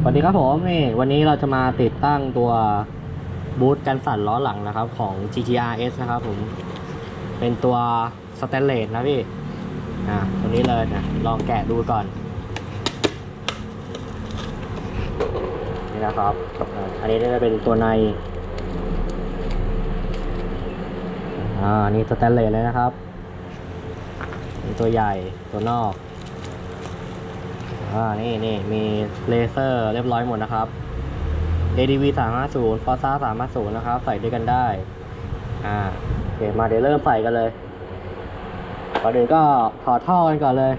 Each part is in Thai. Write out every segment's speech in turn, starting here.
สวัสดีครับผมนี่วันนี้เราจะมาติดตั้งตัวบูทกันสั่นล้อหลังนะครับของ GTR S นะครับผม เป็นตัวสแตนเลสนะพี่อ่าตัวนี้เลยนะลองแกะดูก่อน นี่นะครับ อันนี้จะเป็นตัวในอ่านี่สแตนเลสเลยนะครับ ตัวใหญ่ตัวนอก อ่า นี่นี่มีเลเซอร์เรียบร้อยหมดนะครับ ADV 350 Forza 350 นะครับ ใส่ด้วยกันได้ อ่าโอเคมาเดี๋ยวเริ่มใส่กันเลยก่อนอื่นก็ถอดท่อกันก่อนเลย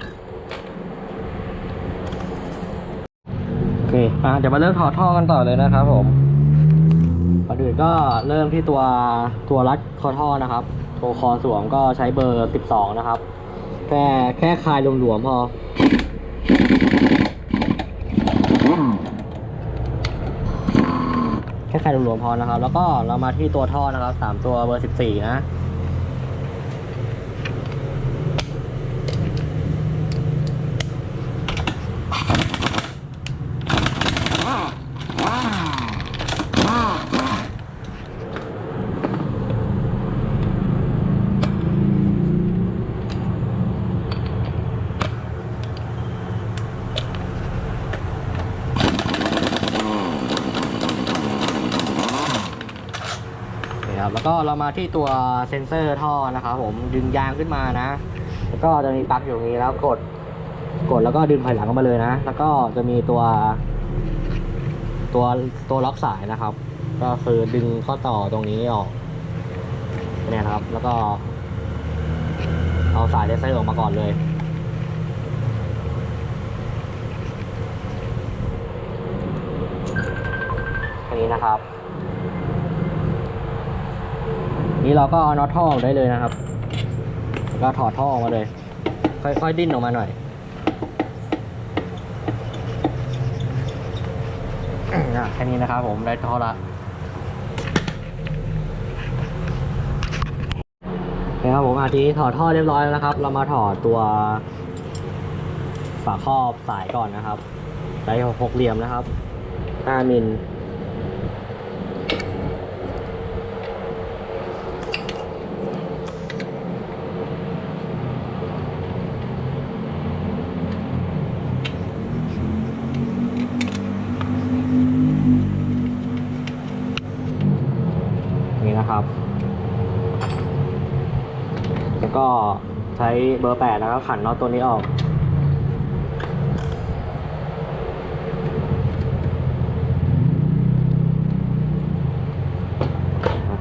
โอเคอ่าเดี๋ยวมาเริ่มถอดท่อกันต่อเลยนะครับผมก่อนอื่นก็เริ่มที่ตัวตัวรัดคอท่อนะครับตัวคอสวมก็ใช้เบอร์ 12 นะครับ แค่แค่คลายหลวมๆพอ แค่คลายหลวมๆพอนะครับ แล้วก็เรามาที่ตัวท่อนะครับสามตัวเบอร์สิบสี่นะ แล้วก็เรามาที่ตัวเซ็นเซอร์ท่อนะครับผมดึงยางขึ้นมานะ แล้วก็จะมีปลั๊กอยู่นี้แล้วกด กดแล้วก็ดึงถอยหลังออกมาเลยนะ แล้วก็จะมีตัว ตัวตัวล็อกสายนะครับ ก็คือดึงข้อต่อตรงนี้ออกเนี่ยนะครับ แล้วก็เอาสายเลเซอร์ออกมาก่อนเลยอันนี้นะครับ นี่เราก็เอาน็อตท่อออกได้เลยนะครับแล้วถอดท่อออกมาเลย ค่อยๆดิ้นออกมาหน่อยอะแค่นี้นะครับผมได้ท่อละนะครับผมอาทีนี้ถอดท่อเรียบร้อยแล้วนะครับ เรามาถอดตัวฝาครอบสายก่อนนะครับใช้หกเหลี่ยมนะครับ5มิล นี่นะครับ แล้วก็ใช้ เบอร์แปดนะครับขันน็อตตัวนี้ออก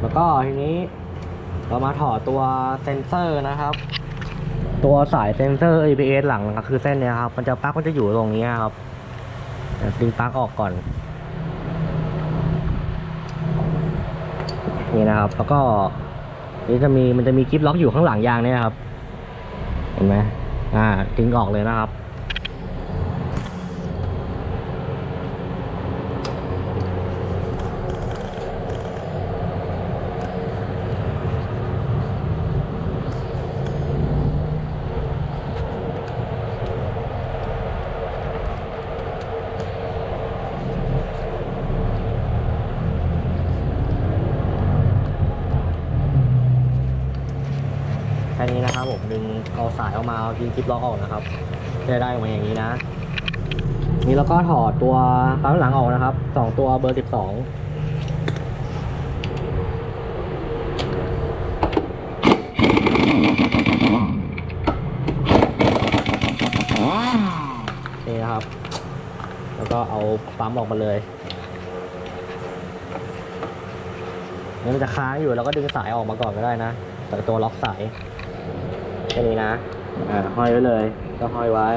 แล้วก็ทีนี้เรามาถอดตัวเซนเซอร์นะครับ ตัวสายเซนเซอร์ ABS หลังนะครับคือเส้นนี้ครับ มันจะปลั๊กมันจะอยู่ตรงนี้ครับดึงปลั๊กออกก่อน นี่นะครับ แล้วก็นี่จะมีมันจะมีคลิปล็อกอยู่ข้างหลังยางเนี่ยครับ เห็นไหมอ่าทิ้งออกเลยนะครับ แค่นี้นะครับผมดึงเอา สายออกมาเอาดึงคลิปล็อกออกนะครับจะได้ออกมาอย่างนี้นะ นี่แล้วก็ถอดตัวปั๊มหลังออกนะครับสองตัวเบอร์สิบสองนี่นะครับ แล้วก็เอาปั๊มออกมาเลยนี่มันจะค้างอยู่แล้วก็ดึงสายออกมาก่อนก็ได้นะแต่ตัวล็อกสาย แค่นี้นะอ่าห้อยไว้เลย ก็ห้อยไว้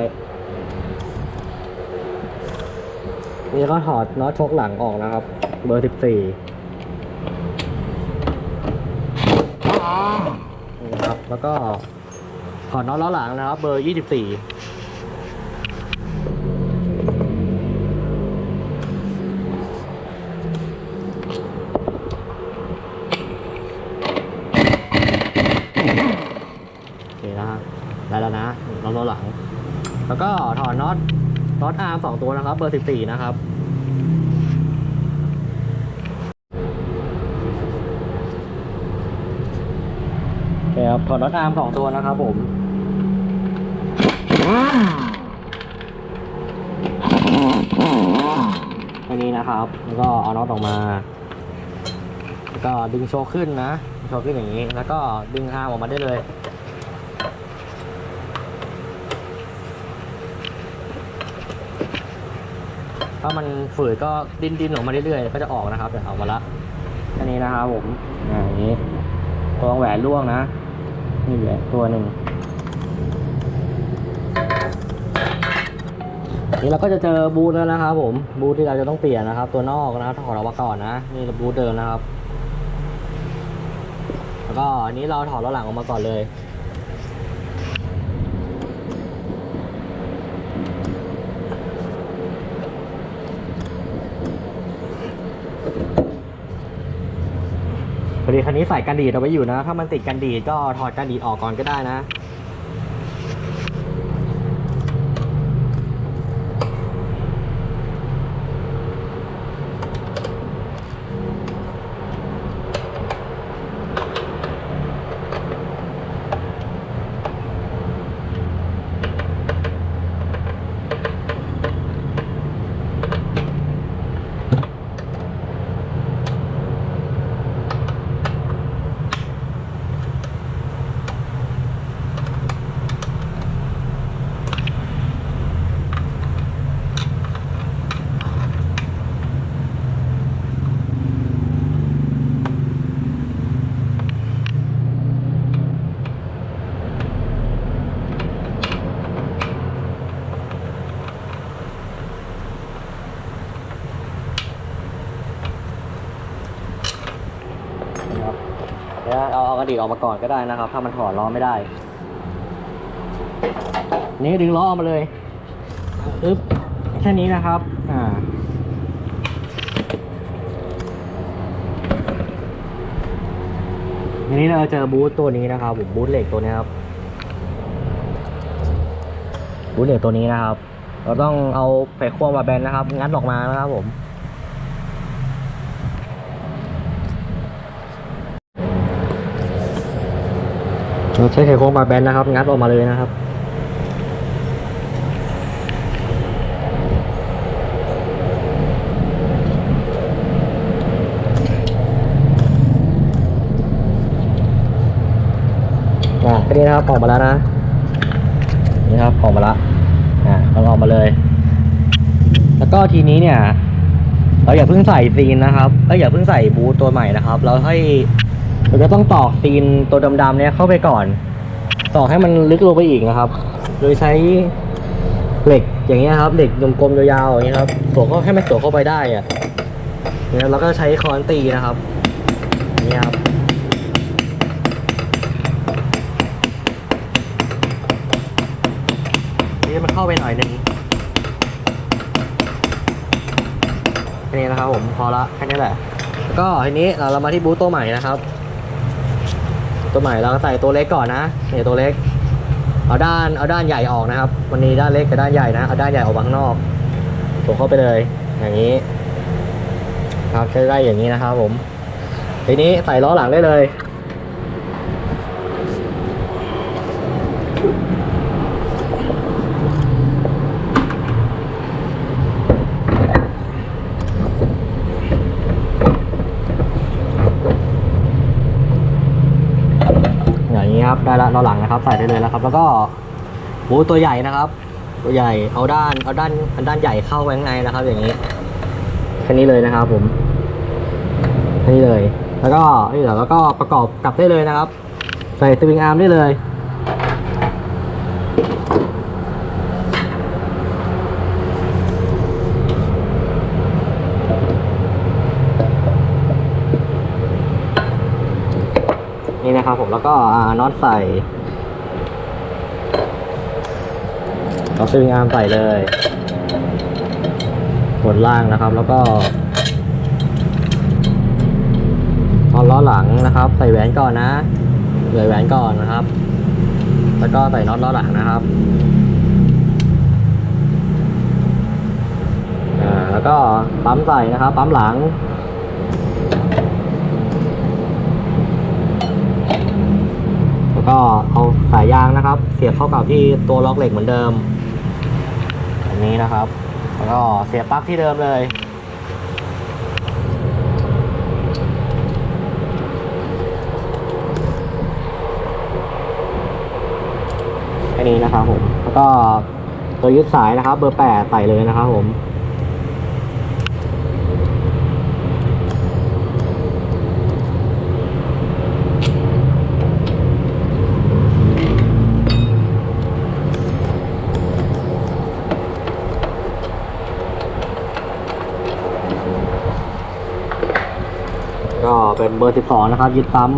นี่ก็ถอดน็อตชกหลังออกนะครับ เบอร์สิบสี่นี่นะครับ แล้วก็ถอดน็อตล้อหลังนะครับ เบอร์ยี่สิบสี่โอเคนะฮะได้แล้วนะน็อตล้อหลัง แล้วก็ถอดน็อต น็อตอาร์มสองตัว นะครับ เบอร์สิบสี่นะครับ โอเคครับ ถอดน็อตอาร์มสองตัวนะครับผมอันนี้นะครับ แล้วก็เอาน็อตออกมา แล้วก็ดึงโชว์ขึ้นนะ โชว์ขึ้นอย่างนี้ แล้วก็ดึงอาร์มออกมาได้เลย ถ้ามันฝืดก็ดิ้นดิ้นๆออกมาเรื่อยๆ ก็จะออกนะครับเดี๋ยวเอามาละอันนี้นะครับผมอ่าอย่างนี้ตัวแหวนร่วงนะ นี่แหละตัวหนึ่งนี่เราก็จะเจอบูธแล้วนะครับผมบูธที่เราจะต้องเปลี่ยนนะครับ ตัวนอกนะครับถอดออกมาก่อนนะนี่บูธเดิมนะครับ แล้วก็อันนี้เราถอดล้อหลังออกมาก่อนเลย พอดีคันนี้ใส่กันดีดเอาไว้อยู่นะ ถ้ามันติดกันดีดก็ถอดกันดีดออกก่อนก็ได้นะ นะครับเดี๋ยวเอาเอากระดิ่งออกมาก่อนก็ได้นะครับ ถ้ามันถอดล้อไม่ได้ นี่ดึงล้อออกมาเลยอึ๊บแค่นี้นะครับ อ่าทีนี้เราเจอบูธตัวนี้นะครับผมบูธเหล็กตัวนี้ครับบูธเหล็กตัวนี้นะครับ เราต้องเอาไขควงมาแบนนะครับ งัดออกมานะครับผม เรา ใช้ไขควงบาแบนนะครับ งัดออกมาเลยนะครับอะแค่นี้นะครับออกมาแล้วนะ นี่ครับออกมาละอะเราออกมาเลย แล้วก็ทีนี้เนี่ย เราอย่าเพิ่งใส่ซีนนะครับเอ้ยอย่าเพิ่งใส่บูทตัวใหม่นะครับ เราให้ เราจะต้องตอกซีนตัวดำๆเนี่ยเข้าไปก่อน ตอกให้มันลึกลงไปอีกนะครับ โดยใช้เหล็กอย่างเงี้ยครับเหล็กกลมๆยาวๆอย่างเงี้ยครับสวมเข้าให้มันสวมเข้าไปได้อะเนี่ยเราก็ใช้ค้อนตีนะครับนี่ครับนี่มันเข้าไปหน่อยนึงแค่นี้นะครับผมพอละแค่นี้แหละแล้วก็ทีนี้เราเรามาที่บูธตัวใหม่นะครับ ตัวใหม่เราก็ใส่ตัวเล็กก่อนนะเนี่ยตัวเล็ก เอาด้านเอาด้านใหญ่ออกนะครับ วันนี้ด้านเล็กกับด้านใหญ่นะเอาด้านใหญ่ออกมาข้างนอกส่งเข้าไปเลย อย่างนี้ ครับใช้ได้อย่างนี้นะครับผมทีนี้ใส่ล้อหลังได้เลย อย่างนี้ครับ ได้ละล้อหลังนะครับ ใส่ได้เลยแล้วครับ แล้วก็บูตัวใหญ่นะครับ ตัวใหญ่ เอาด้าน เอาด้านเอาด้านใหญ่เข้าไปข้างในนะครับ อย่างนี้แค่นี้เลยนะครับ ผมแค่นี้เลย แล้วก็นี่เดี๋ยวแล้วก็ประกอบกลับได้เลยนะครับ ใส่สวิงอาร์มได้เลย นะครับผมแล้วก็น็อตใส่เอาสวิงอาร์มใส่เลย กดล่างนะครับ แล้วก็เอาล้อหลังนะครับ ใส่แหวนก่อนนะใส่แหวนก่อนนะครับ แล้วก็ใส่น็อตล้อหลังนะครับแล้วก็ปั๊มใส่นะครับ ปั๊มหลัง แล้ว ก็เอาสายยางนะครับ เสียบเข้ากับที่ตัวล็อกเหล็กเหมือนเดิมแบบนี้นะครับ แล้วก็เสียบปลั๊กที่เดิมเลยแค่นี้นะครับผม แล้วก็ตัวยึดสายนะครับ เบอร์แปดใส่เลยนะครับผม ก็ เป็นเบอร์สิบสองนะครับ ยึดปั๊ม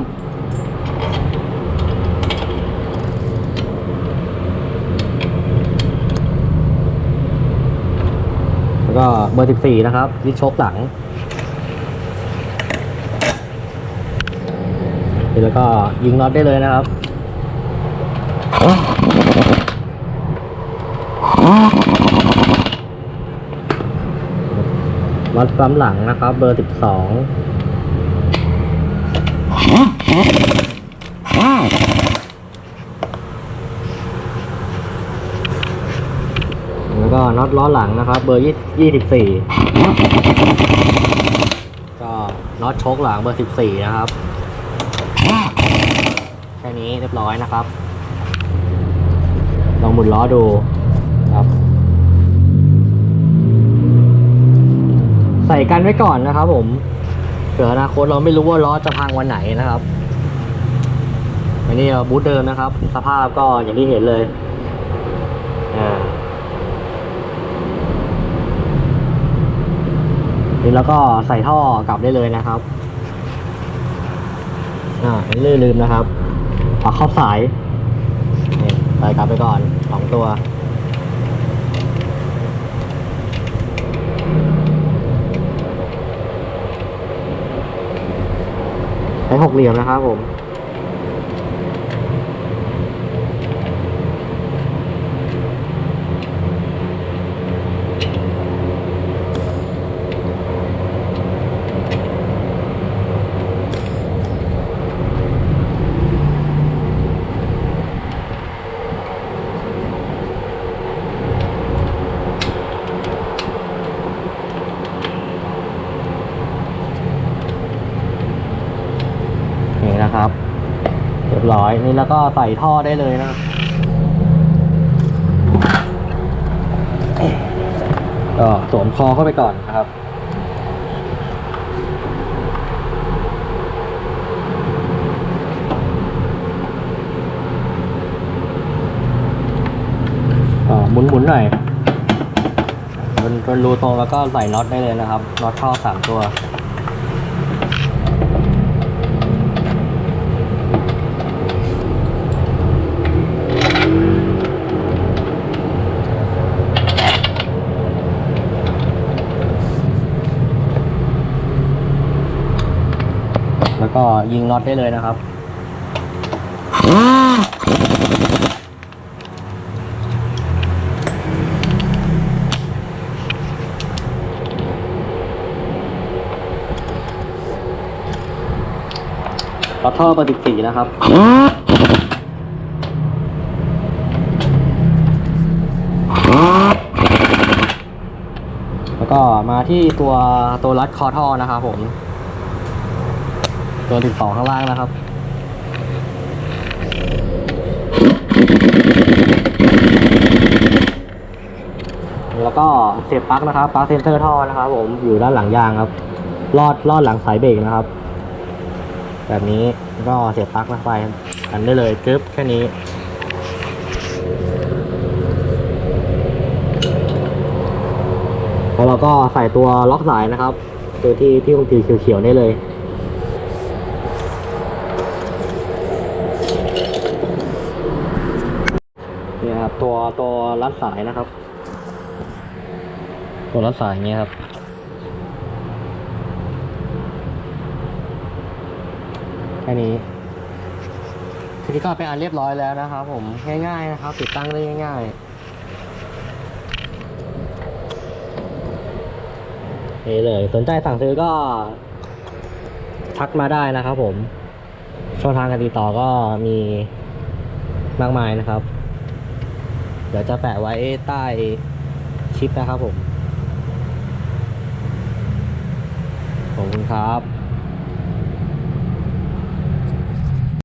แล้วก็เบอร์สิบสี่นะครับ ยึดโชคหลัง แล้วก็ยิงน็อตได้เลยนะครับวัดปั๊มหลังนะครับ เบอร์สิบสอง แล้วก็น็อตล้อหลังนะครับ เบอร์ยี่ยี่สิบสี่ก็น็อตชคหลังเบอร์สิบสี่นะครับ แค่นี้เรียบร้อยนะครับ ลองหมุนล้อดูครับ ใส่กันไว้ก่อนนะครับผมเผื่ออนาคตเราไม่รู้ว่าล้อจะพังวันไหนนะครับ อันนี้บูธเดิมนะครับ สภาพก็อย่างที่เห็นเลยอ่านี่แล้วก็ใส่ท่อกลับได้เลยนะครับ อ่าไม่ลืมนะครับเอาเข้าสายนี่ใส่กลับไปก่อนสองตัวใช้หกเหลี่ยมนะครับผม นี่นะครับ เรียบร้ อยนี่แล้วก็ใส่ท่อได้เลยนะครับก็สวมคอเข้าไปก่อนนะครับอ่าหมุนหมุนๆหน่อยบนบนรูตรงแล้วก็ใส่น็อตได้เลยนะครับน็อตท่อสามตัว ก็ยิงน็อตได้เลยนะครับล็อท่อเบอร์สิบสี่นะครับแล้วก็มาที่ตัวตัวรัดคอท่อนะครับผม ตัวสิบสองข้างล่างนะครับแล้วก็เสียบปลั๊กนะครับปลั๊กเซนเซอร์ท่อนะครับ ผมอยู่ด้านหลังยางครับ ลอดลอดหลังสายเบรกนะครับ แบบนี้ก็เสียบปลั๊กลงไปกันได้เลยกึ๊บแค่นี้ แล้วเราก็ใส่ตัวล็อกสายนะครับ ตัวที่ที่คุณทีเขียวๆนี่เลย นี่ครับ ตัวตัวรัดสายนะครับ ตัวรัดสายอย่างเงี้ยครับ แค่นี้ทีนี้ก็เป็นอันเรียบร้อยแล้วนะครับผมง่าย ๆ นะครับ ติดตั้งได้ง่าย ๆ นี่เลยสนใจสั่งซื้อก็ ทักมาได้นะครับผมช่องทางการติดต่อก็มีมากมายนะครับ เดี๋ยวจะแปะไว้ใต้คลิปนะครับผม ขอบคุณครับ